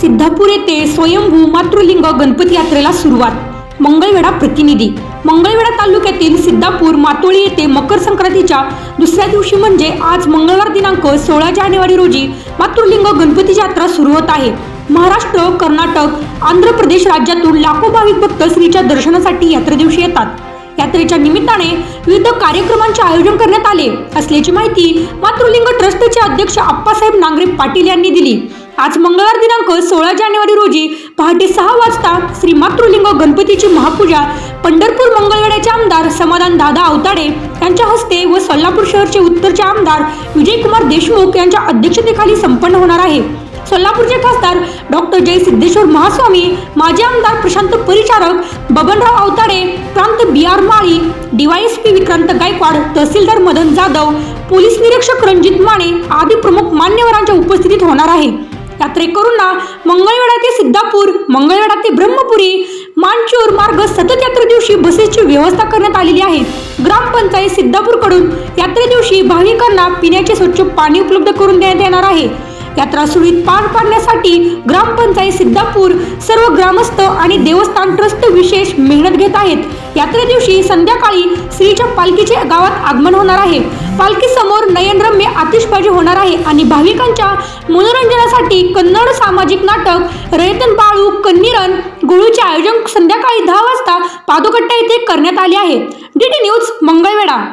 सिद्धापूर येथे स्वयंभू मातृलिंग गणपती यात्रेला सुरुवात. मंगळवेढा प्रतिनिधी. मंगळवेढा तालुक्यातील सिद्धापूर मातोळी येथे मकर संक्रांतीच्या दुसऱ्या दिवशी म्हणजे आज मंगळवार दिनांक सोळा जानेवारी रोजी मातृलिंग गणपती यात्रा सुरू होत आहे. महाराष्ट्र कर्नाटक आंध्र प्रदेश राज्यातून लाखो भाविक भक्त श्रीच्या दर्शनासाठी यात्रे दिवशी येतात. यात्रेच्या निमित्ताने विविध कार्यक्रमांचे आयोजन करण्यात आले असल्याची माहिती मातृलिंग ट्रस्टचे अध्यक्ष आप्पासाहेब नांगरे पाटील यांनी दिली. आज मंगळवार दिनांक सोळा जानेवारी रोजी पहाटे सहा वाजता श्री मातृलिंग गणपतीची महापूजा पंढरपूर मंगळवेढ्याचे आमदार समाधान दादा अवताडे यांच्या हस्ते व सोलापूर शहरचे उत्तरचे आमदार विजयकुमार देशमुख यांच्या अध्यक्षतेखाली संपन्न होणार आहे. सोलापूरचे खासदार डॉक्टर जय सिद्धेश्वर महास्वामी माजी आमदार प्रशांत परिचारक बबनराव अवताडे प्रांत B R Mali DYSP Vikrant Gaikwad तहसीलदार मदन जाधव पोलीस निरीक्षक रणजित माने आदी प्रमुख मान्यवरांच्या उपस्थितीत होणार आहे. यात्रेकरूंना मंगळवेढा ते सिद्धापूर मंगळवेढा ते ब्रह्मपुरी मानचूर मार्ग सतत यात्रे दिवशी बसेसची व्यवस्था करण्यात आलेली आहे. ग्रामपंचायत सिद्धापूरकडून यात्रे दिवशी भाविकांना पिण्याचे स्वच्छ पाणी उपलब्ध करून देण्यात येणार आहे. यात्रा सुरळीत पार पाडण्यासाठी ग्रामपंचायत सिद्धापूर सर्व ग्रामस्थ आणि देवस्थान ट्रस्ट विशेष मेहनत घेत आहेत. यात्रे दिवशी संध्याकाळी श्रीच्या पालखीचे गावात आगमन होणार आहे. पालखी समोर नयनरम्य आतिषबाजी होणार आहे आणि भाविकांच्या मनोरंजनासाठी कन्नड सामाजिक नाटक रयतन बाळू कन्निरन गुळूचे आयोजन संध्याकाळी दहा वाजता पादुकट्टा येथे करण्यात आले आहे. D news Mangalvedha.